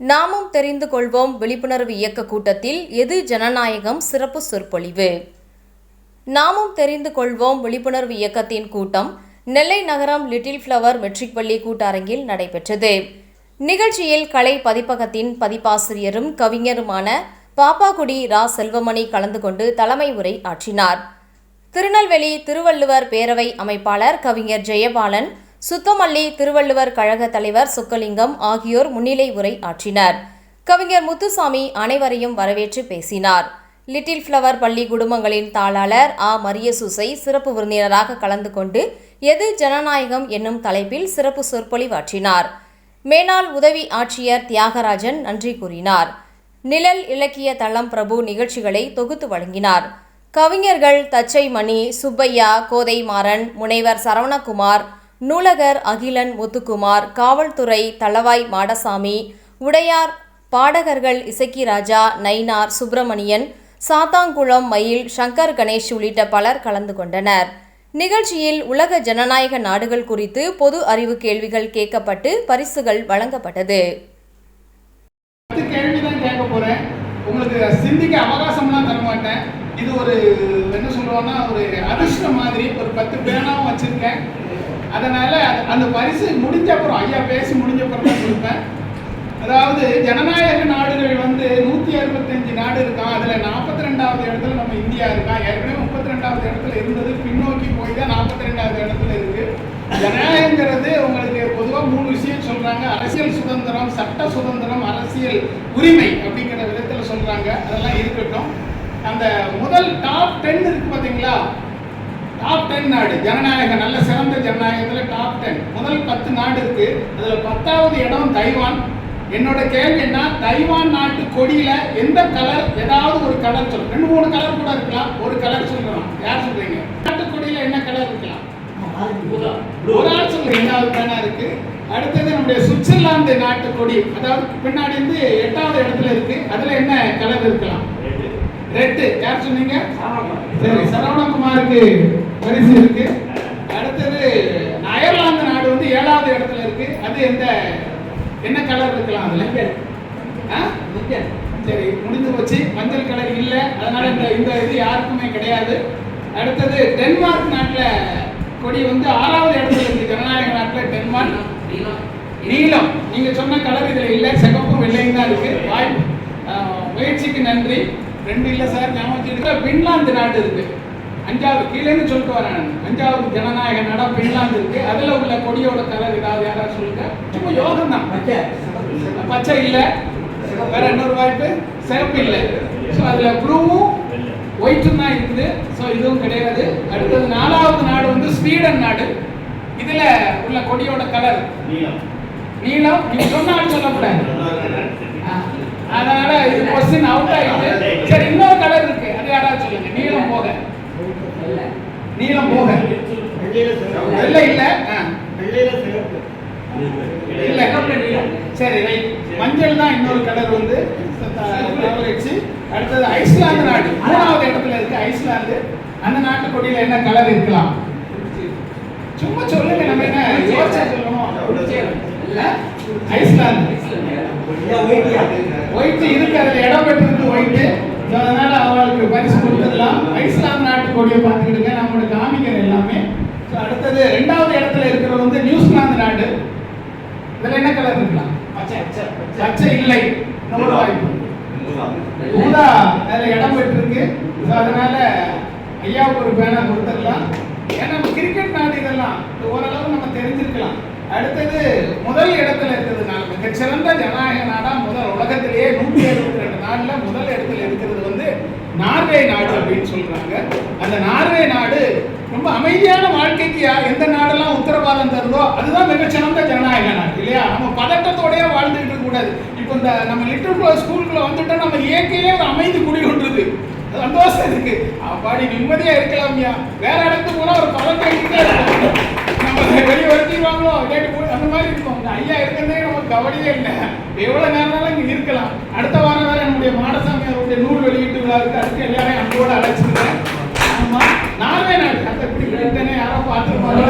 நாமும் தெரிந்து கொள்வோம் விழிப்புணர்வு இயக்க கூட்டத்தில் எது ஜனநாயகம் சிறப்பு சொற்பொழிவு. நாமும் தெரிந்து கொள்வோம் விழிப்புணர்வு இயக்கத்தின் கூட்டம் நெல்லை நகரம் லிட்டில் ஃப்ளவர் மெட்ரிக் பள்ளி கூட்டரங்கில் நடைபெற்றது. நிகழ்ச்சியில் கலை பதிப்பகத்தின் பதிப்பாசிரியரும் கவிஞருமான பாப்பாக்குடி ரா. செல்வமணி கலந்து கொண்டு தலைமை உரை ஆற்றினார். திருநெல்வேலி திருவள்ளுவர் பேரவை அமைப்பாளர் கவிஞர் ஜெயபாலன் சுத்தமல்லி திருவள்ளுவர் கழக தலைவர் சுக்கலிங்கம் ஆகியோர் முன்னிலை உரை ஆற்றினர். கவிஞர் முத்துசாமி அனைவரையும் வரவேற்று பேசினார். லிட்டில் ஃப்ளவர் பள்ளி குடும்பங்களின் தாளாளர் ஆ. மரியசுசை சிறப்பு விருந்தினராக கலந்து கொண்டு எது ஜனநாயகம் என்னும் தலைப்பில் சிறப்பு சொற்பொழிவாற்றினார். மேனாள் உதவி ஆட்சியர் தியாகராஜன் நன்றி கூறினார். நிழல் இலக்கிய தளம் பிரபு நிகழ்ச்சிகளை தொகுத்து வழங்கினார். கவிஞர்கள் தச்சை மணி சுப்பையா கோதை மாறன் முனைவர் சரவணகுமார் நூலகர் அகிலன் முத்துக்குமார் காவல்துறை தளவாய் மாடசாமி உடையார் பாடகர்கள் இசக்கி ராஜா நைனார் சுப்பிரமணியன் சாத்தாங்குளம் மயில் சங்கர் கணேஷ் உள்ளிட்ட பலர் கலந்து கொண்டனர். நிகழ்ச்சியில் உலக ஜனநாயக நாடுகள் குறித்து பொது அறிவு கேள்விகள் கேட்கப்பட்டு பரிசுகள் வழங்கப்பட்டது. உங்களுக்கு சிந்திக்க அவகாசம்லாம் தர மாட்டேன். இது ஒரு என்ன சொல்லுவோம்னா ஒரு அதிர்ஷ்டம் மாதிரி ஒரு பத்து பேனாவும் வச்சிருக்கேன். அதனால அந்த பரிசு முடிஞ்ச அப்புறம் ஐயா பேசி முடிஞ்ச அப்புறம் தான் கொடுப்பேன். அதாவது ஜனநாயக நாடுகள் வந்து நூற்றி அறுபத்தஞ்சு நாடு இருக்கான் அதில் நாற்பத்தி ரெண்டாவது இடத்துல நம்ம இந்தியா இருக்கான் ஏற்கனவே முப்பத்தி ரெண்டாவது இடத்துல இருந்தது பின்னோக்கி போய் தான் நாற்பத்தி ரெண்டாவது இடத்துல இருக்கு. ஜனநாயகங்கிறது உங்களுக்கு பொதுவாக மூணு விஷயம் சொல்கிறாங்க அரசியல் சுதந்திரம் சட்ட சுதந்திரம் அரசியல் உரிமை அப்படிங்கிற விதத்தில் சொல்கிறாங்க அதெல்லாம் இருக்கட்டும். அந்த முதல் டாப் டென் இருக்கு பார்த்தீங்களா டாப் டென் நாடு. ஜனநாயக நல்ல சிறந்த ஜனநாயகத்துல டாப் டென் முதல் பத்து நாடு இருக்கு. அதுல பத்தாவது இடம் தைவான். என்னோட கேள்வி என்ன? தைவான் நாட்டு கொடியில எந்த கலர் ஏதாவது ஒரு கலர் சொல்லு ரெண்டு மூணு கலர் கூட இருக்கலாம். ஒரு கலர் சொல்லலாம் யார் சொல்றீங்க? நாட்டு கொடியில என்ன கலர் இருக்கலாம்? ஒரு ஆள் சொல்றீங்க ரெண்டாவது பேனா இருக்கு? அடுத்தது நம்முடைய சுவிட்சர்லாந்து நாட்டு கொடி. அதாவது பின்னாடி இருந்து எட்டாவது இடத்துல இருக்கு. அதுல என்ன கலர் இருக்கலாம்? ரெட்டு யார் சொன்னீங்க? சரி சரவணகுமாருக்கு பரிசு இருக்கு. அடுத்தது அயர்லாந்து நாடு வந்து ஏழாவது இடத்துல இருக்கு. அது எந்த என்ன கலர் இருக்கலாம் அதுல? ஆ? சரி முடிஞ்சு போச்சு. மஞ்சள் கலர் இல்லை. அதனால இந்த இந்த இது யாருக்குமே கிடையாது. அடுத்தது டென்மார்க் நாட்டில் கொடி வந்து ஆறாவது இடத்துல இருக்கு. ஜனநாயக நாட்டில் டென்மார்க். நீளம். நீங்க சொன்ன கலர் இதுல இல்லை. சிகப்பும் வெள்ளையும் தான் இருக்கு. வாய்ப்பு. முயற்சிக்கு நன்றி. ரெண்டு இல்லை சார் ஞாபகம் பின்லாந்து நாடு இருக்கு. அஞ்சாவது கீழேன்னு சொல்லிட்டு வரேன் நான். அஞ்சாவது ஜனநாயக நாடா பின்லாந்து இருக்கு அதுல உள்ள கொடியோட கலர் ஏதாவது யாராவது சொல்லுங்க. சும்மா யோகம் தான். பச்சை. இல்ல. வேற இன்னொரு வாய்ப்பு சிகப்பு இல்ல. ஸோ அதுல ப்ளூவும் ஒயிட்டும் தான் இருக்குது. ஸோ இதுவும் கிடையாது. அடுத்தது நாலாவது நாடு வந்து ஸ்வீடன் நாடு. இதுல உள்ள கொடியோட கலர். நீலம். நீங்க சொன்னாலும் சொல்லக்கூடாது அதனால இது கொஸ்டின் அவுட் ஆயிடுச்சு சரி இன்னொரு கலர் இருக்கு அது யாராவது சொல்லுங்க நீலம் போக நீலம் போக. வெள்ளை இல்ல ஆ. இல்ல. சரி ரைட் மஞ்சள் தான் இன்னொரு கலர் வந்து அடுத்தது ஐஸ்லாந்து நாடு. மூணாவது இடத்துல இருக்கு ஐஸ்லாந்து. அந்த நாட்டு கொடியில என்ன கலர் இருக்கலாம்? சும்மா சொல்லுங்க நம்ம என்ன யோசிச்சா சொல்லணும் இல்ல? ஐஸ்லாந்து. ஒயிட் இருக்கு அதுல இடம் பெற்றிருக்கு ஒயிட் அதனால அவங்களுக்கு பரிசு கொடுத்துடலாம். ஐஸ்லாந்து நாட்டு கொடியை பார்த்துக்கிடுங்க நம்மளோட காமிக்கிற எல்லாமே. So, அடுத்தது ரெண்டாவது இடத்துல இருக்கிறது வந்து நியூசிலாந்து நாடு. இதுல என்ன கலர் இருக்கலாம் பச்சை இல்லை. வாய்ப்பு. ஊதா. அதுல இடம் பெற்றிருக்கு. So, அதனால ஐயாவுக்கு ஒரு பேனா கொடுத்துடலாம். ஏன்னா நம்ம கிரிக்கெட் நாடு இதெல்லாம் இது ஓரளவு நம்ம தெரிஞ்சிருக்கலாம். அடுத்தது முதல் இடத்துல இருக்கிறதுனால மிகச்சிறந்த ஜனநாயக நாடா முதல் உலகத்திலேயே நூற்றி எழுபத்தி ரெண்டு நாடுல முதல் இடத்துல இருக்கிறது நார்வே நாடு அப்படின்னு சொல்கிறாங்க அந்த நார்வே நாடு ரொம்ப அமைதியான வாழ்க்கைக்கு எந்த நாடெல்லாம் உத்தரவாதம் தருதோ அதுதான் மிகச்சிறந்த ஜனநாயக நாடு இல்லையா? நம்ம பதட்டத்தோடய வாழ்ந்துட்டு இருக்கக்கூடாது இப்போ இந்த நம்ம லிட்டில் ஸ்கூலுக்குள்ள வந்துட்டோம் நம்ம இயற்கையிலே ஒரு அமைதி குடிகொண்டிருக்கு சந்தோஷம் இருக்கு. அப்பாடி நிம்மதியா இருக்கலாம்யா வேற இடத்துக்கு போனா ஒரு பதட்டம் இருக்கிட்டே நம்ம வெளியே வருத்திடுவாங்களோ கேட்டு அந்த மாதிரி இருக்கும். இந்த ஐயா இருக்கிறதே நமக்கு கவலையே இல்லை. எவ்வளவு நேரம்னாலும் இங்க இருக்கலாம். அடுத்த வாரம் வேற நம்முடைய மாடசாமி அவருடைய நூல் வெளியீட்டு விழாவுக்கு அடுத்து எல்லாரையும் அன்போடு அழைச்சிருக்கேன் ஆமா நார்வே நாடு அந்த இப்படி யாரோ பார்த்துருப்பாங்க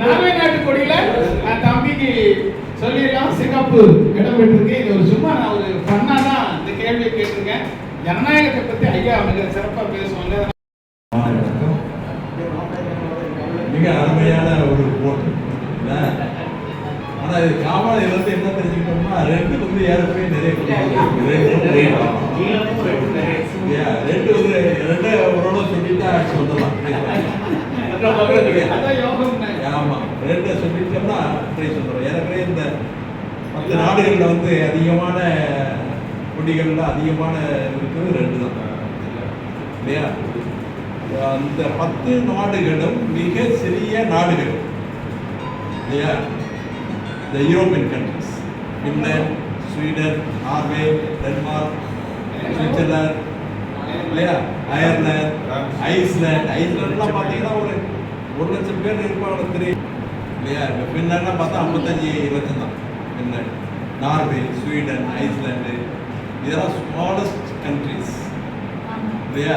நார்வே நாட்டு கொடியில நான் தம்பிக்கு சொல்லிடலாம். சிறப்பு இடம் பெற்றிருக்கு. இது ஒரு சும்மா நான் ஒரு ஃபன்னா தான் இந்த கேள்வியை கேட்டிருக்கேன். ஜனநாயகத்தை பற்றி ஐயா மிக சிறப்பாக பேசுவாங்க வணக்கம். மிக அருமையான ஒரு போட்டு இல்ல? ஆனால் இது காவல் வந்து என்ன தெரிஞ்சுக்கிட்டோம்னா ரெண்டு வந்து ஏறக்குறைய நிறைய ரெண்டு வந்து ரெண்டு ஓரளவு சொல்லிட்டா சொல்லலாம். ஆமாம் யோகம் ரெண்டு சொல்லிட்டோம்னா அப்படியே சொல்றோம். ஏற்கனவே இந்த மற்ற நாடுகளில் வந்து அதிகமான கொடிகள்ல அதிகமான இருக்கிறது ரெண்டு தான். இல்லையா? அந்த பத்து நாடுகளும் மிக சிறிய நாடுகள். இல்லையா? இந்த European countries Finland Sweden Norway Denmark Switzerland இல்லையா அயர்லாந்து ஐஸ்லாந்து ஐஸ்லாண்ட்லாம் பார்த்தீங்கன்னா ஒரு ஒரு லட்சம் பேர் இருப்பாங்க தெரியும்? இல்லையா? இப்போ ஃபின்லாண்ட்லாம் பார்த்தா ஐம்பத்தஞ்சு லட்சம் தான். ஃபின்லாண்ட் நார்வே ஸ்வீடன் ஐஸ்லாண்டு இதெல்லாம் ஸ்மாலஸ்ட் கண்ட்ரிஸ் இல்லையா?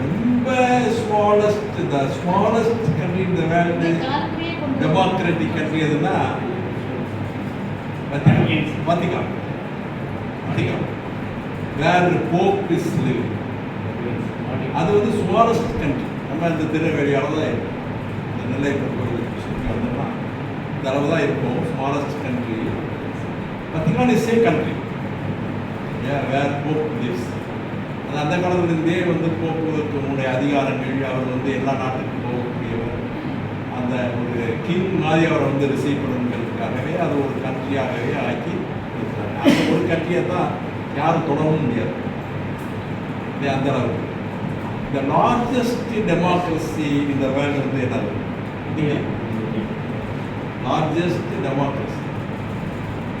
ரொம்ப ஸ்மாலஸ்ட் த ஸ்மாலஸ்ட் கண்ட்ரி இந்த வேர்ல்டு டெமோக்ராட்டிக் கண்ட்ரி எதுனா Vatican Vatican where Pope is living அது வந்து ஸ்மாலஸ்ட் கண்ட்ரி நம்ம இந்த திருநெல்வேலியால தான் இருக்கும் இந்த சுற்றி வந்தோம்னா இந்த அளவு தான் இருக்கும். Smallest country Vatican is a country where Pope lives அது அந்த காலத்திலிருந்தே வந்து போக்குவரத்தினுடைய அதிகாரங்கள் அவர் வந்து எல்லா நாட்டுக்கும் போகக்கூடியவர். அந்த ஒரு கிங் மாதிரி அவரை வந்து ரிசீவ் பண்ணணுங்கிறதுக்காகவே அது ஒரு கண்ட்ரியாகவே ஆக்கி இருக்கிறாங்க அந்த ஒரு கண்ட்ரியை தான் யாரும் தொடரவும் முடியாது. இல்லையா அந்த அளவுக்கு. இந்த லார்ஜஸ்ட் டெமோக்ரஸி இந்த வேர்ல்டு வந்து என்னது? லார்ஜஸ்ட் டெமோக்ரஸி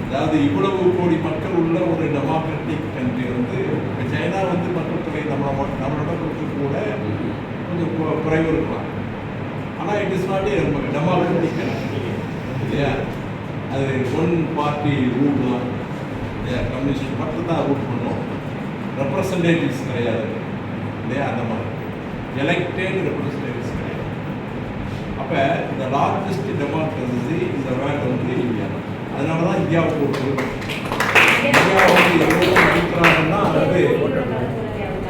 அதாவது இவ்வளவு கோடி மக்கள் உள்ள ஒரு டெமோக்ராட்டிக் கண்ட்ரி வந்து இப்போ சைனா வந்து மக்கள் தொகை நம்மளோட நம்மளோட கொடுத்து கூட கொஞ்சம் குறைவு இருக்கலாம். ஆனால் it is not democratic country இல்லையா? அது ஒன் பார்ட்டி ரூல் தான் இல்லையா? கம்யூனிஸ்ட் மட்டும் தான் ரூல் பண்ணோம். ரெப்ரசன்டேட்டிவ்ஸ் கிடையாது இல்லையா? அந்த மாதிரி. எலெக்டட் ரெப்ரசன்டேட்டிவ்ஸ் கிடையாது. அப்போ இந்த லார்ஜஸ்ட் டெமோக்ரஸி இந்த வேர்ல்டு வந்து இந்தியா தான். அதனால தான் இந்தியாவுக்கு ஒரு பெருமை இந்தியா வந்து எவ்வளோ மதிக்கிறாங்கன்னா வந்து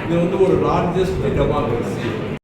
இது வந்து ஒரு லார்ஜஸ்ட் டெமோக்ரஸி